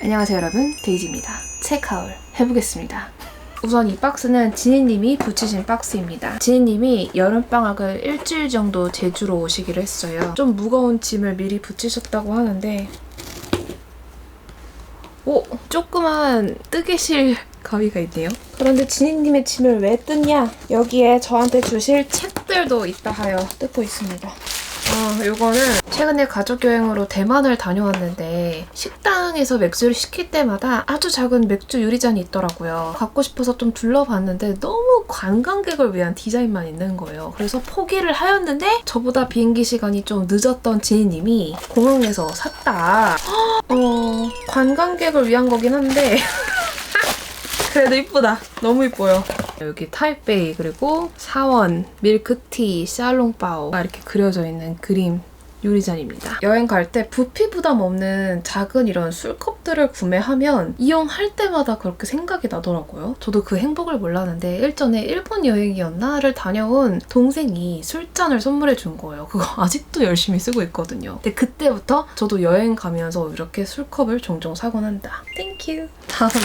안녕하세요 여러분. 데이지입니다. 체크아웃 해보겠습니다. 우선 이 박스는 지니님이 붙이신 박스입니다. 지니님이 여름방학을 일주일 정도 제주로 오시기로 했어요. 좀 무거운 짐을 미리 붙이셨다고 하는데 오! 조그만 뜨개실 가위가 있네요. 그런데 지니님의 짐을 왜 뜯냐? 여기에 저한테 주실 책들도 있다 하여 뜯고 있습니다 아, 요거는 최근에 가족 여행으로 대만을 다녀왔는데 식당에서 맥주를 시킬 때마다 아주 작은 맥주 유리잔이 있더라고요. 갖고 싶어서 좀 둘러봤는데 너무 관광객을 위한 디자인만 있는 거예요. 그래서 포기를 하였는데 저보다 비행기 시간이 좀 늦었던 지니님이 공항에서 샀다. 어, 관광객을 위한 거긴 한데 그래도 이쁘다. 너무 이뻐요. 여기 타이베이 그리고 사원, 밀크티, 샤롱바오가 이렇게 그려져 있는 그림 유리잔입니다. 여행 갈 때 부피 부담 없는 작은 이런 술컵들을 구매하면 이용할 때마다 그렇게 생각이 나더라고요. 저도 그 행복을 몰랐는데 일전에 일본 여행이었나를 다녀온 동생이 술잔을 선물해 준 거예요. 그거 아직도 열심히 쓰고 있거든요. 근데 그때부터 저도 여행 가면서 이렇게 술컵을 종종 사곤 한다. 땡큐. 다음으로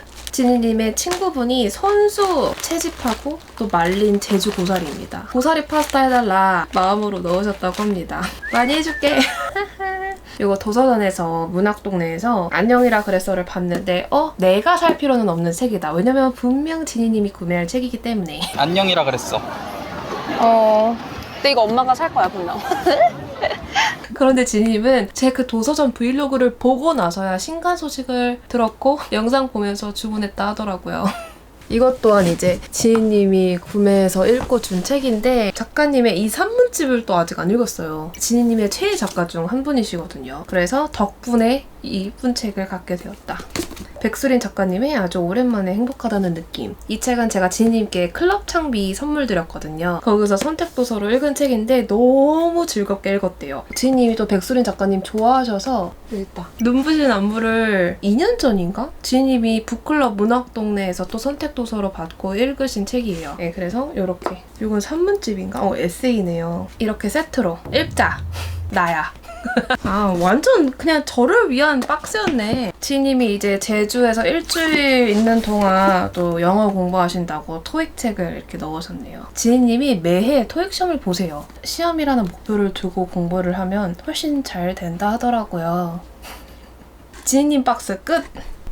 지니님의 친구분이 선수 채집하고 또 말린 제주 고사리입니다. 고사리 파스타 해달라 마음으로 넣으셨다고 합니다. 많이 해줄게. 이거 도서관에서 문학동네에서 안녕이라 그랬어를 봤는데 어? 내가 살 필요는 없는 책이다. 왜냐면 분명 지니님이 구매할 책이기 때문에 안녕이라 그랬어. 어. 근데 이거 엄마가 살 거야, 분명. 그런데 지니님은 제 그 도서전 브이로그를 보고 나서야 신간 소식을 들었고 영상 보면서 주문했다 하더라고요. 이것 또한 이제 지니님이 구매해서 읽고 준 책인데 작가님의 이 산문집을 또 아직 안 읽었어요. 지니님의 최애 작가 중 한 분이시거든요. 그래서 덕분에 이 이쁜 책을 갖게 되었다. 백수린 작가님의 아주 오랜만에 행복하다는 느낌. 이 책은 제가 지니님께 클럽 창비 선물 드렸거든요. 거기서 선택 도서로 읽은 책인데 너무 즐겁게 읽었대요. 지니님이 또 백수린 작가님 좋아하셔서 일단 눈부신 안무를 2년 전인가? 지니님이 북클럽 문학동네에서 또 선택 도서로 받고 읽으신 책이에요. 네, 그래서 이렇게 이건 산문집인가? 어, 에세이네요. 이렇게 세트로 읽자. 나야. 아 완전 그냥 저를 위한 박스였네. 지님이 이제 제주에서 일주일 있는 동안 또 영어 공부하신다고 토익 책을 이렇게 넣으셨네요. 지니님이 매해 토익 시험을 보세요. 시험이라는 목표를 두고 공부를 하면 훨씬 잘 된다 하더라고요. 지니님 박스 끝!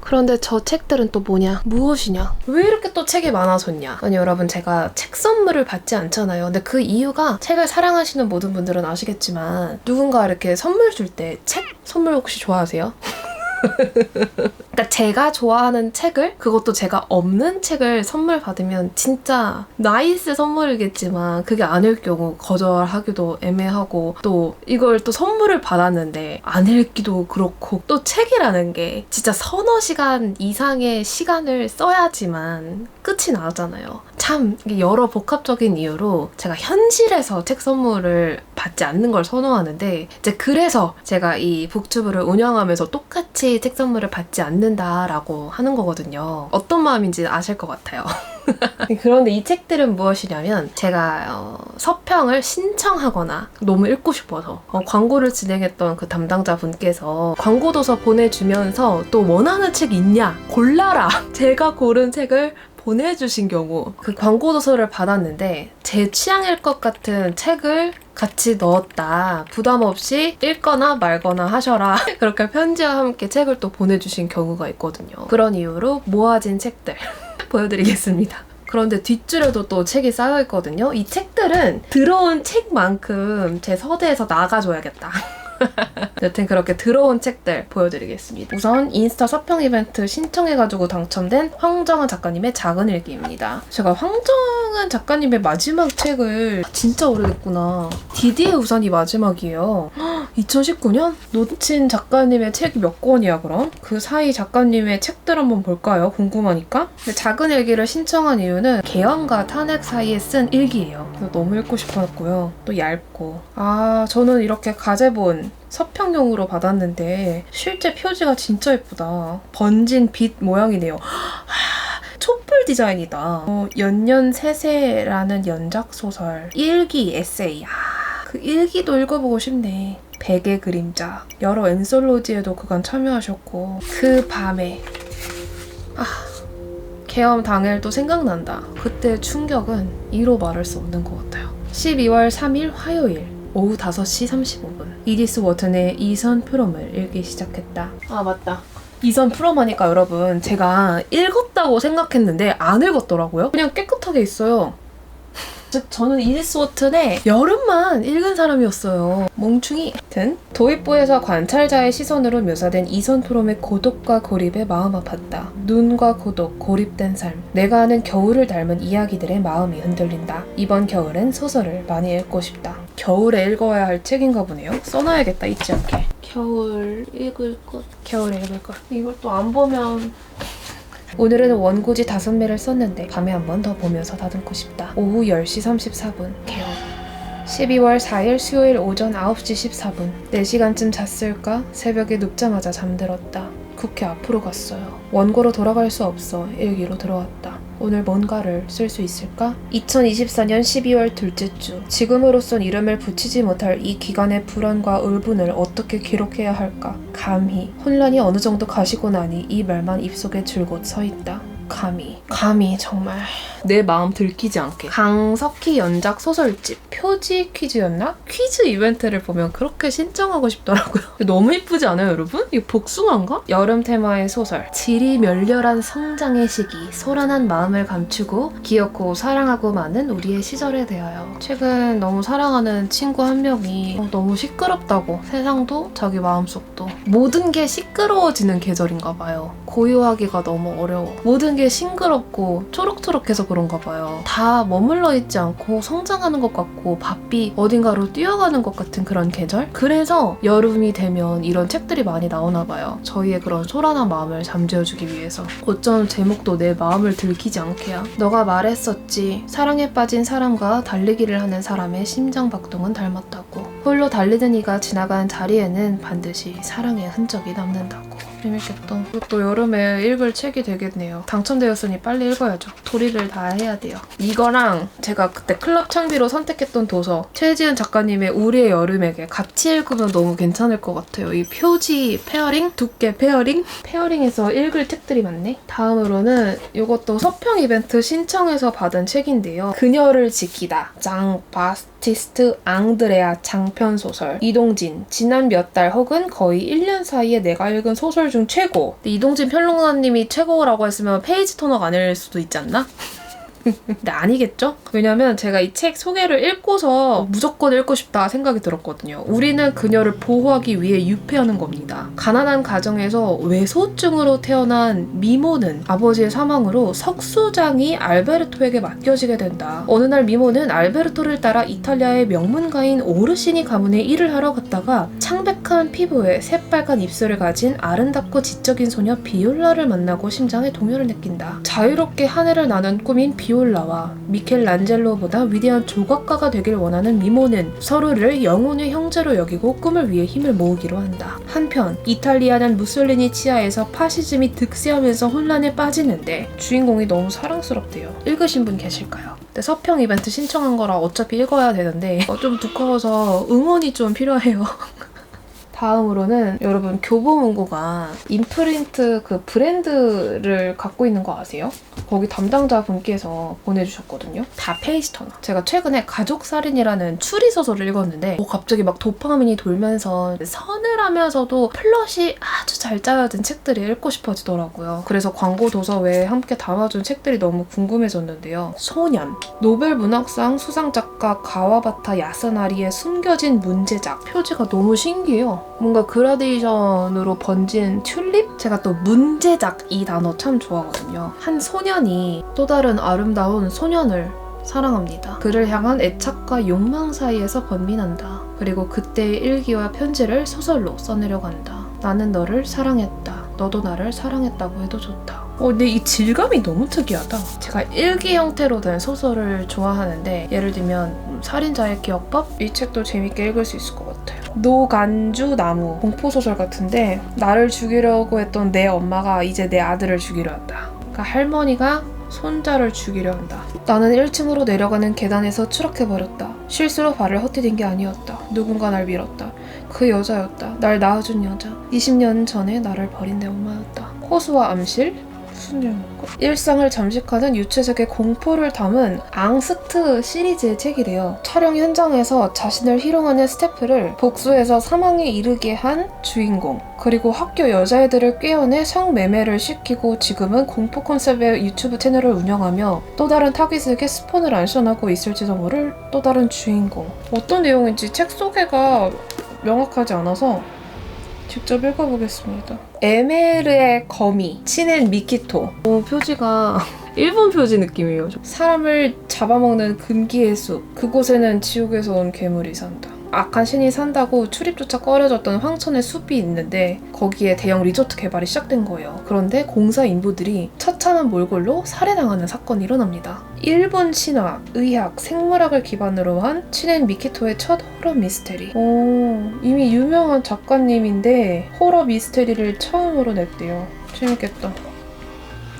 그런데 저 책들은 또 뭐냐? 무엇이냐? 왜 이렇게 또 책이 많아졌냐? 아니 여러분 제가 책 선물을 받지 않잖아요. 근데 그 이유가 책을 사랑하시는 모든 분들은 아시겠지만 누군가 이렇게 선물 줄 때 책 선물 혹시 좋아하세요? 그러니까 제가 좋아하는 책을 그것도 제가 없는 책을 선물 받으면 진짜 나이스 선물이겠지만 그게 아닐 경우 거절하기도 애매하고 또 이걸 또 선물을 받았는데 안 읽기도 그렇고 또 책이라는 게 진짜 서너 시간 이상의 시간을 써야지만 끝이 나잖아요. 참 여러 복합적인 이유로 제가 현실에서 책 선물을 받지 않는 걸 선호하는데 이제 그래서 제가 이 북튜브를 운영하면서 똑같이 책 선물을 받지 않는다라고 하는 거거든요. 어떤 마음인지 아실 것 같아요. 그런데 이 책들은 무엇이냐면 제가 어, 서평을 신청하거나 너무 읽고 싶어서 어, 광고를 진행했던 그 담당자 분께서 광고 도서 보내주면서 또 원하는 책 있냐 골라라 제가 고른 책을 보내주신 경우 그 광고 도서를 받았는데 제 취향일 것 같은 책을 같이 넣었다. 부담 없이 읽거나 말거나 하셔라. 그렇게 편지와 함께 책을 또 보내주신 경우가 있거든요. 그런 이유로 모아진 책들 보여드리겠습니다. 그런데 뒷줄에도 또 책이 쌓여 있거든요. 이 책들은 들어온 책만큼 제 서대에서 나가줘야겠다. 여튼 그렇게 들어온 책들 보여드리겠습니다. 우선 인스타 서평 이벤트 신청해가지고 당첨된 황정은 작가님의 작은 일기입니다. 제가 황정은 작가님의 마지막 책을 진짜 오래됐구나. 디디의 우산이 마지막이에요. 2019년? 놓친 작가님의 책이 몇 권이야 그럼? 그 사이 작가님의 책들 한번 볼까요? 궁금하니까. 근데 작은 일기를 신청한 이유는 개헌과 탄핵 사이에 쓴 일기예요. 너무 읽고 싶었고요. 또 얇고. 아 저는 이렇게 가제본 서평용으로 받았는데 실제 표지가 진짜 예쁘다. 번진 빛 모양이네요. 촛불 디자인이다. 어, 연년 세세라는 연작 소설 일기 에세이. 아, 그 일기도 읽어보고 싶네. 백의 그림자 여러 엔솔로지에도 그간 참여하셨고 그 밤에 아 개엄 당일도 생각난다. 그때 충격은 이로 말할 수 없는 것 같아요. 12월 3일 화요일 오후 5시 35분 이디스 워튼의 이선 프롬을 읽기 시작했다. 아 맞다. 이선 프롬 하니까 여러분 제가 읽었다고 생각했는데 안 읽었더라고요. 그냥 깨끗하게 있어요. 즉 저는 이디스 워튼의 여름만 읽은 사람이었어요. 멍충이. 든 도입부에서 관찰자의 시선으로 묘사된 이선 프롬의 고독과 고립에 마음 아팠다. 눈과 고독, 고립된 삶. 내가 아는 겨울을 닮은 이야기들의 마음이 흔들린다. 이번 겨울엔 소설을 많이 읽고 싶다. 겨울에 읽어야 할 책인가 보네요. 써놔야겠다 잊지 않게. 겨울 읽을 것. 겨울에 읽을 것. 이걸 또 안 보면 오늘은 원고지 다섯 매를 썼는데 밤에 한 번 더 보면서 다듬고 싶다. 오후 10시 34분 개업. 12월 4일 수요일 오전 9시 14분 4시간쯤 잤을까? 새벽에 눕자마자 잠들었다. 국회 앞으로 갔어요. 원고로 돌아갈 수 없어 일기로 들어왔다. 오늘 뭔가를 쓸 수 있을까? 2024년 12월 둘째 주. 지금으로선 이름을 붙이지 못할 이 기간의 불안과 울분을 어떻게 기록해야 할까? 감히. 혼란이 어느 정도 가시고 나니 이 말만 입속에 줄곧 서 있다. 감히. 감히 정말. 내 마음 들키지 않게. 강석희 연작 소설집 표지 퀴즈였나? 퀴즈 이벤트를 보면 그렇게 신청하고 싶더라고요. 너무 이쁘지 않아요, 여러분? 이거 복숭아인가? 여름 테마의 소설. 질이 멸렬한 성장의 시기, 소란한 마음을 감추고 귀엽고 사랑하고 많은 우리의 시절에 대하여. 최근 너무 사랑하는 친구 한 명이 어, 너무 시끄럽다고 세상도 자기 마음속도 모든 게 시끄러워지는 계절인가 봐요. 고요하기가 너무 어려워. 모든 게 싱그럽고 초록초록해서 그런가 봐요. 다 머물러 있지 않고 성장하는 것 같고 바삐 어딘가로 뛰어가는 것 같은 그런 계절? 그래서 여름이 되면 이런 책들이 많이 나오나 봐요. 저희의 그런 소란한 마음을 잠재워주기 위해서. 어쩜 제목도 내 마음을 들키지 않게야. 너가 말했었지. 사랑에 빠진 사람과 달리기를 하는 사람의 심장 박동은 닮았다고. 홀로 달리는 이가 지나간 자리에는 반드시 사랑의 흔적이 남는다고. 재밌겠다. 이것도 여름에 읽을 책이 되겠네요. 당첨되었으니 빨리 읽어야죠. 도리를 다 해야 돼요. 이거랑 제가 그때 클럽 창비로 선택했던 도서 최지은 작가님의 우리의 여름에게 같이 읽으면 너무 괜찮을 것 같아요. 이 표지 페어링, 두께 페어링, 페어링에서 읽을 책들이 많네. 다음으로는 이것도 서평 이벤트 신청해서 받은 책인데요. 그녀를 지키다. 장 바스티스트 앙드레아 장편 소설 이동진 지난 몇 달 혹은 거의 1년 사이에 내가 읽은 소설 중 최고. 이동진 평론가님이 최고라고 했으면 페이지 터너가 아닐 수도 있지 않나? 근데 아니겠죠? 왜냐면 제가 이 책 소개를 읽고서 무조건 읽고 싶다 생각이 들었거든요. 우리는 그녀를 보호하기 위해 유폐하는 겁니다. 가난한 가정에서 외소증으로 태어난 미모는 아버지의 사망으로 석수장이 알베르토에게 맡겨지게 된다. 어느 날 미모는 알베르토를 따라 이탈리아의 명문가인 오르시니 가문에 일을 하러 갔다가 창백한 피부에 새빨간 입술을 가진 아름답고 지적인 소녀 비올라를 만나고 심장에 동요를 느낀다. 자유롭게 하늘을 나는 꿈인 비올라 와 미켈란젤로보다 위대한 조각가가 되길 원하는 미모는 서로를 영혼의 형제로 여기고 꿈을 위해 힘을 모으기로 한다. 한편 이탈리아는 무솔리니 치하에서 파시즘이 득세하면서 혼란에 빠지는데 주인공이 너무 사랑스럽대요. 읽으신 분 계실까요? 서평 이벤트 신청한 거라 어차피 읽어야 되는데 어, 좀 두꺼워서 응원이 좀 필요해요. 다음으로는 여러분 교보문고가 인프린트 그 브랜드를 갖고 있는 거 아세요? 거기 담당자 분께서 보내주셨거든요. 다 페이지 터너. 제가 최근에 가족살인이라는 추리 소설을 읽었는데 어, 갑자기 막 도파민이 돌면서 서늘하면서도 플롯이 아주 잘 짜여진 책들이 읽고 싶어지더라고요. 그래서 광고 도서 외에 함께 담아준 책들이 너무 궁금해졌는데요. 소년. 노벨 문학상 수상 작가 가와바타 야스나리의 숨겨진 문제작. 표지가 너무 신기해요. 뭔가 그라데이션으로 번진 튤립? 제가 또 문제작 이 단어 참 좋아하거든요. 한 소년이 또 다른 아름다운 소년을 사랑합니다. 그를 향한 애착과 욕망 사이에서 번민한다. 그리고 그때의 일기와 편지를 소설로 써내려고 한다. 나는 너를 사랑했다. 너도 나를 사랑했다고 해도 좋다. 어, 근데 이 질감이 너무 특이하다. 제가 일기 형태로 된 소설을 좋아하는데 예를 들면 음, 살인자의 기억법? 이 책도 재밌게 읽을 수 있을 것 같아요. 노간주 나무 공포소설 같은데 나를 죽이려고 했던 내 엄마가 이제 내 아들을 죽이려 한다. 그러니까 할머니가 손자를 죽이려 한다. 나는 1층으로 내려가는 계단에서 추락해버렸다. 실수로 발을 헛디딘 게 아니었다. 누군가 날 밀었다. 그 여자였다. 날 낳아준 여자. 20년 전에 나를 버린 내 엄마였다. 호수와 암실? 무슨 내용일까? 일상을 잠식하는 유체적의 공포를 담은 앙스트 시리즈의 책이래요. 촬영 현장에서 자신을 희롱하는 스태프를 복수해서 사망에 이르게 한 주인공. 그리고 학교 여자애들을 꿰어내 성매매를 시키고 지금은 공포 컨셉의 유튜브 채널을 운영하며 또 다른 타깃에게 스폰을 안션하고 있을지도 모를 또 다른 주인공. 어떤 내용인지 책 소개가 명확하지 않아서 직접 읽어보겠습니다. 에메르의 거미, 친엔 미키토. 오, 표지가 일본 표지 느낌이에요. 사람을 잡아먹는 금기의 숲. 그곳에는 지옥에서 온 괴물이 산다. 악한 신이 산다고 출입조차 꺼려졌던 황천의 숲이 있는데 거기에 대형 리조트 개발이 시작된 거예요. 그런데 공사 인부들이 처참한 몰골로 살해당하는 사건이 일어납니다. 일본 신화, 의학, 생물학을 기반으로 한 친엔 미키토의 첫 호러 미스테리. 오, 이미 유명한 작가님인데 호러 미스테리를 처음으로 냈대요. 재밌겠다.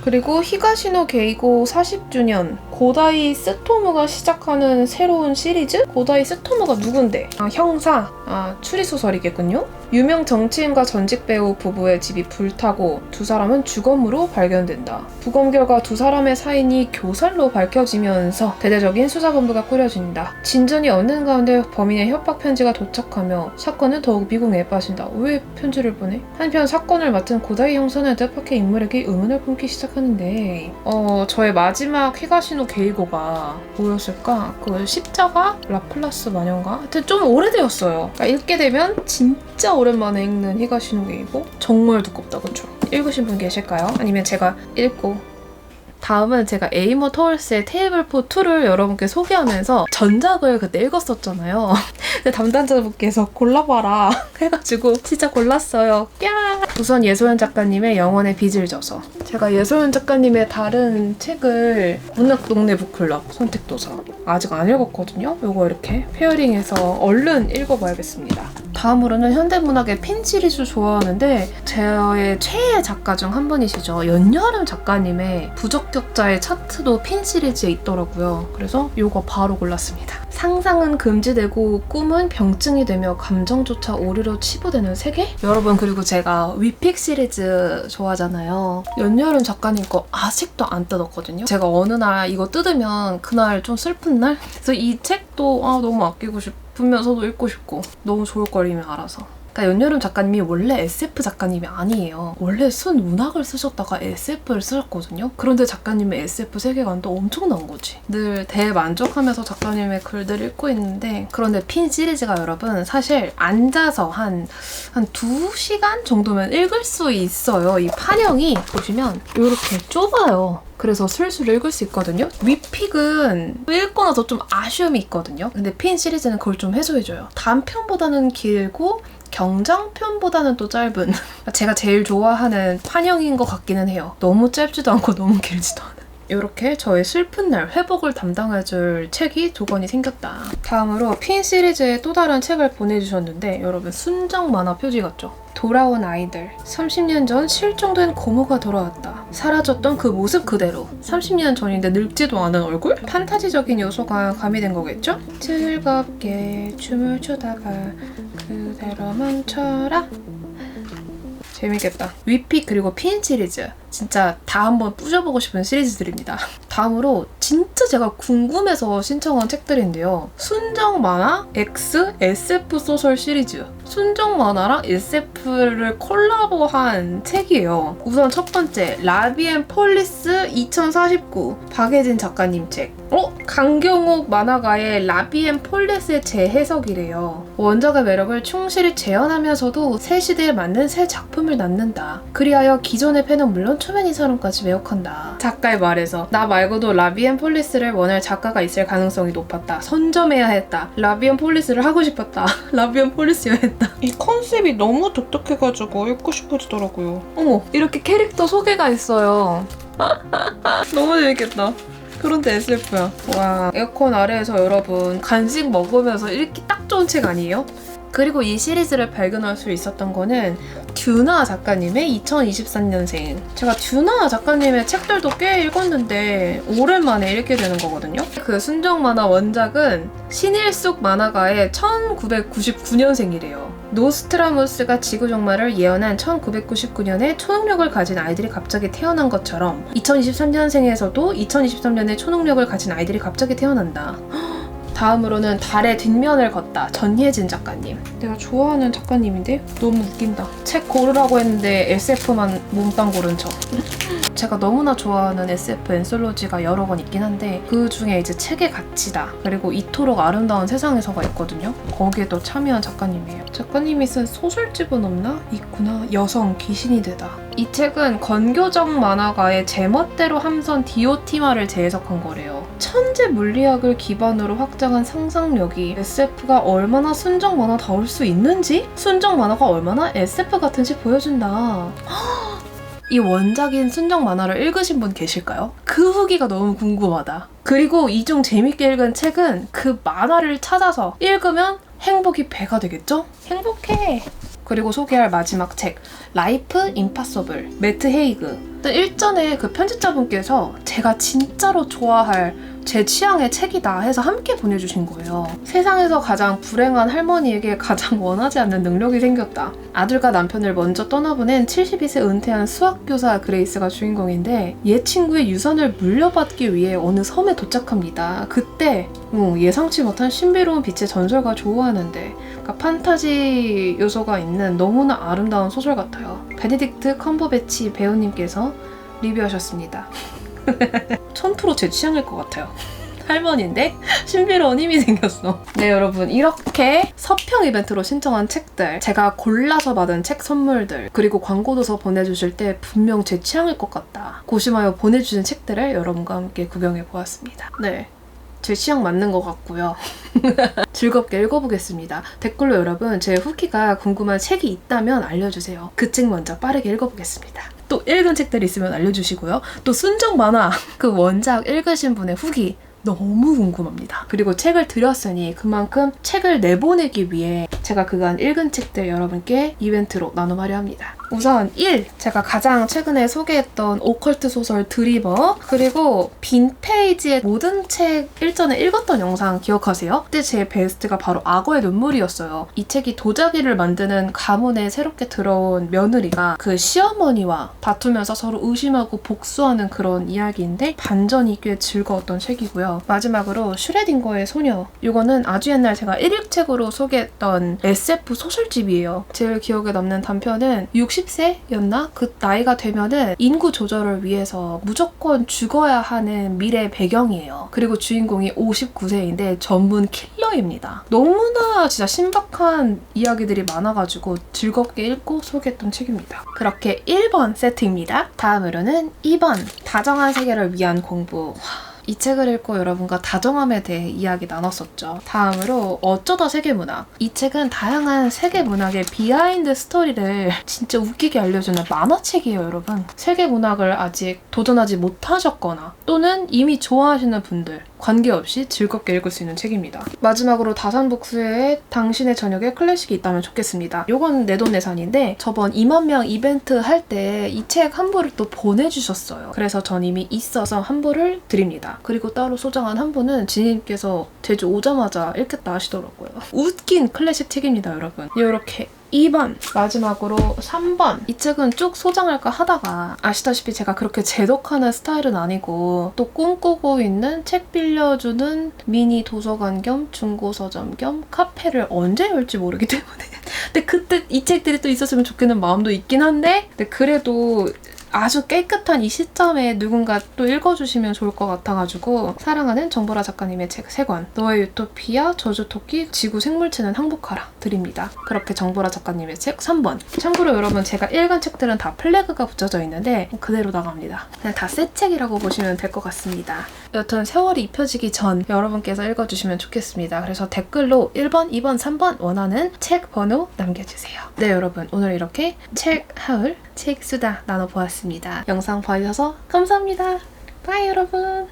그리고 히가시노 게이고 40주년 고다이 스토무가 시작하는 새로운 시리즈? 고다이 스토무가 누군데? 아, 형사. 아, 추리소설이겠군요? 유명 정치인과 전직 배우 부부의 집이 불타고 두 사람은 주검으로 발견된다. 부검 결과 두 사람의 사인이 교살로 밝혀지면서 대대적인 수사본부가 꾸려진다. 진전이 없는 가운데 범인의 협박 편지가 도착하며 사건은 더욱 미궁에 빠진다. 왜 편지를 보내? 한편 사건을 맡은 고다이 형사는 뜻밖의 인물에게 의문을 품기 시작하는데 어 저의 마지막 히가시노 게이고가 뭐였을까? 그 십자가 라플라스 마녀인가? 하여튼 좀 오래되었어요. 그러니까 읽게 되면 진짜 오 랜만에 읽는 히가시노 게이고 정말 두껍다 그쵸? 읽으신 분 계실까요? 아니면 제가 읽고 다음은 제가 에이머 터울스의 테이블 포 2를 여러분께 소개하면서 전작을 그때 읽었었잖아요. 근데 담당자분께서 골라봐라 해가지고 진짜 골랐어요. 야! 우선 예소연 작가님의 영원의 빚을 져서 제가 예소연 작가님의 다른 책을 문학 동네 북클럽 선택도서 아직 안 읽었거든요. 요거 이렇게 페어링해서 얼른 읽어봐야겠습니다. 다음으로는 현대문학의 핀 시리즈 좋아하는데 저의 최애 작가 중 한 분이시죠. 연여름 작가님의 부적 격자의 차트도 핀 시리즈에 있더라고요. 그래서 요거 바로 골랐습니다. 상상은 금지되고 꿈은 병증이 되며 감정조차 오류로 치부되는 세계? 여러분 그리고 제가 위픽 시리즈 좋아하잖아요. 연여름 작가님 거 아직도 안 뜯었거든요. 제가 어느 날 이거 뜯으면 그날 좀 슬픈 날? 그래서 이 책도 아, 너무 아끼고 싶으면서도 읽고 싶고 너무 좋을 걸 이미 알아서. 그러니까 연여름 작가님이 원래 SF 작가님이 아니에요. 원래 순 문학을 쓰셨다가 SF를 쓰셨거든요. 그런데 작가님의 SF 세계관도 엄청난 거지. 늘 대만족하면서 작가님의 글들 읽고 있는데 그런데 핀 시리즈가 여러분 사실 앉아서 한 한 두시간 정도면 읽을 수 있어요. 이 판형이 보시면 이렇게 좁아요. 그래서 슬슬 읽을 수 있거든요. 위픽은 읽고 나서 좀 아쉬움이 있거든요. 근데 핀 시리즈는 그걸 좀 해소해줘요. 단편보다는 길고 경장편보다는 또 짧은 제가 제일 좋아하는 판형인 것 같기는 해요. 너무 짧지도 않고 너무 길지도 않은. 이렇게 저의 슬픈 날 회복을 담당해줄 책이 두 권이 생겼다. 다음으로 핀 시리즈의 또 다른 책을 보내주셨는데 여러분 순정 만화 표지 같죠? 돌아온 아이들. 30년 전 실종된 고모가 돌아왔다. 사라졌던 그 모습 그대로. 30년 전인데 늙지도 않은 얼굴? 판타지적인 요소가 가미된 거겠죠? 즐겁게 춤을 추다가 그 대로 멈춰라. 재밌겠다. 위픽 그리고 핀 시리즈. 진짜 다 한번 뿌셔보고 싶은 시리즈들입니다. 다음으로 진짜 제가 궁금해서 신청한 책들인데요. 순정 만화 X SF 소설 시리즈. 순정 만화랑 SF를 콜라보한 책이에요. 우선 첫 번째 라비앤 폴리스 2049 박예진 작가님 책. 어? 강경옥 만화가의 라비앤 폴리스의 재해석이래요. 원작의 매력을 충실히 재현하면서도 새 시대에 맞는 새 작품을 낳는다. 그리하여 기존의 팬은 물론 초면인 사람까지 매혹한다. 작가의 말에서 나 말고도 라비앤 폴리스를 원할 작가가 있을 가능성이 높았다. 선점해야 했다. 라비앤 폴리스를 하고 싶었다. 라비앤 폴리스여야 했다. 이 컨셉이 너무 독특해가지고 읽고 싶어지더라고요. 어머, 이렇게 캐릭터 소개가 있어요. 너무 재밌겠다. 그런데 SF야. 와, 에어컨 아래에서 여러분 간식 먹으면서 읽기 딱 좋은 책 아니에요? 그리고 이 시리즈를 발견할 수 있었던 거는 듀나 작가님의 2023년생. 제가 듀나 작가님의 책들도 꽤 읽었는데 오랜만에 읽게 되는 거거든요. 그 순정 만화 원작은 신일숙 만화가의 1999년생이래요. 노스트라무스가 지구 종말을 예언한 1999년에 초능력을 가진 아이들이 갑자기 태어난 것처럼 2023년생에서도 2023년에 초능력을 가진 아이들이 갑자기 태어난다. 다음으로는 달의 뒷면을 걷다 전예진 작가님. 내가 좋아하는 작가님인데? 너무 웃긴다. 책 고르라고 했는데 SF만 몽땅 고른 척. 제가 너무나 좋아하는 SF 엔솔로지가 여러 권 있긴 한데 그 중에 이제 책의 가치다 그리고 이토록 아름다운 세상에서가 있거든요. 거기에도 참여한 작가님이에요. 작가님이 쓴 소설집은 없나? 있구나. 여성 귀신이 되다. 이 책은 건교정 만화가의 제멋대로 함선 디오티마를 재해석한 거래요 천재 물리학을 기반으로 확장한 상상력이 SF가 얼마나 순정 만화 다울 수 있는지 순정 만화가 얼마나 SF 같은지 보여준다 이 원작인 순정 만화를 읽으신 분 계실까요? 그 후기가 너무 궁금하다. 그리고 이 중 재밌게 읽은 책은 그 만화를 찾아서 읽으면 행복이 배가 되겠죠? 행복해! 그리고 소개할 마지막 책, 라이프 임파서블, 매트 헤이그. 일전에 그 편집자분께서 제가 진짜로 좋아할 제 취향의 책이다 해서 함께 보내주신 거예요. 세상에서 가장 불행한 할머니에게 가장 원하지 않는 능력이 생겼다. 아들과 남편을 먼저 떠나보낸 72세 은퇴한 수학교사 그레이스가 주인공인데 얘 친구의 유산을 물려받기 위해 어느 섬에 도착합니다. 그때 어, 예상치 못한 신비로운 빛의 전설과 조우하는데 그러니까 판타지 요소가 있는 너무나 아름다운 소설 같아요. 베네딕트 컴버배치 배우님께서 리뷰하셨습니다. 천프로 제 취향일 것 같아요. 할머니인데 신비로운 힘이 생겼어. 네 여러분 이렇게 서평 이벤트로 신청한 책들 제가 골라서 받은 책 선물들 그리고 광고도서 보내주실 때 분명 제 취향일 것 같다. 고심하여 보내주신 책들을 여러분과 함께 구경해 보았습니다. 네. 제 취향 맞는 것 같고요. 즐겁게 읽어보겠습니다. 댓글로 여러분 제 후기가 궁금한 책이 있다면 알려주세요. 그 책 먼저 빠르게 읽어보겠습니다. 또 읽은 책들 있으면 알려주시고요. 또 순정 만화 그 원작 읽으신 분의 후기 너무 궁금합니다. 그리고 책을 드렸으니 그만큼 책을 내보내기 위해 제가 그간 읽은 책들 여러분께 이벤트로 나눔하려 합니다. 우선 1. 제가 가장 최근에 소개했던 오컬트 소설 드리버 그리고 빈 페이지의 모든 책 일전에 읽었던 영상 기억하세요? 그때 제 베스트가 바로 악어의 눈물이었어요. 이 책이 도자기를 만드는 가문에 새롭게 들어온 며느리가 그 시어머니와 다투면서 서로 의심하고 복수하는 그런 이야기인데 반전이 꽤 즐거웠던 책이고요. 마지막으로 슈레딩거의 소녀 이거는 아주 옛날 제가 1일 책으로 소개했던 SF 소설집이에요. 제일 기억에 남는 단편은 60세였나? 그 나이가 되면은 인구 조절을 위해서 무조건 죽어야 하는 미래 배경이에요. 그리고 주인공이 59세인데 전문 킬러입니다. 너무나 진짜 신박한 이야기들이 많아가지고 즐겁게 읽고 소개했던 책입니다. 그렇게 1번 세트입니다. 다음으로는 2번 다정한 세계를 위한 공부. 와, 이 책을 읽고 여러분과 다정함에 대해 이야기 나눴었죠. 다음으로 어쩌다 세계문학. 이 책은 다양한 세계문학의 비하인드 스토리를 진짜 웃기게 알려주는 만화책이에요, 여러분. 세계문학을 아직 도전하지 못하셨거나 또는 이미 좋아하시는 분들 관계없이 즐겁게 읽을 수 있는 책입니다. 마지막으로 다산북스의 당신의 저녁에 클래식이 있다면 좋겠습니다. 요건 내돈내산인데 저번 2만 명 이벤트 할 때 이 책 한 부를 또 보내주셨어요. 그래서 전 이미 있어서 한 부를 드립니다. 그리고 따로 소장한 한 부는 지님께서 제주 오자마자 읽겠다 하시더라고요. 웃긴 클래식 책입니다, 여러분. 이렇게 2번. 마지막으로 3번. 이 책은 쭉 소장할까 하다가 아시다시피 제가 그렇게 제독하는 스타일은 아니고 또 꿈꾸고 있는 책 빌려주는 미니 도서관 겸 중고 서점 겸 카페를 언제 열지 모르기 때문에. 근데 그때 이 책들이 또 있었으면 좋겠는 마음도 있긴 한데. 근데 그래도 아주 깨끗한 이 시점에 누군가 또 읽어주시면 좋을 것 같아가지고 사랑하는 정보라 작가님의 책 3권 너의 유토피아, 저주토끼, 지구 생물체는 항복하라 드립니다. 그렇게 정보라 작가님의 책 3번 참고로 여러분 제가 읽은 책들은 다 플래그가 붙여져 있는데 그대로 나갑니다. 그냥 다 새 책이라고 보시면 될 것 같습니다. 여튼 세월이 입혀지기 전 여러분께서 읽어주시면 좋겠습니다. 그래서 댓글로 1번, 2번, 3번 원하는 책 번호 남겨주세요. 네 여러분 오늘 이렇게 책 하울, 책 수다 나눠보았습니다. 영상 봐주셔서 감사합니다. 바이 여러분.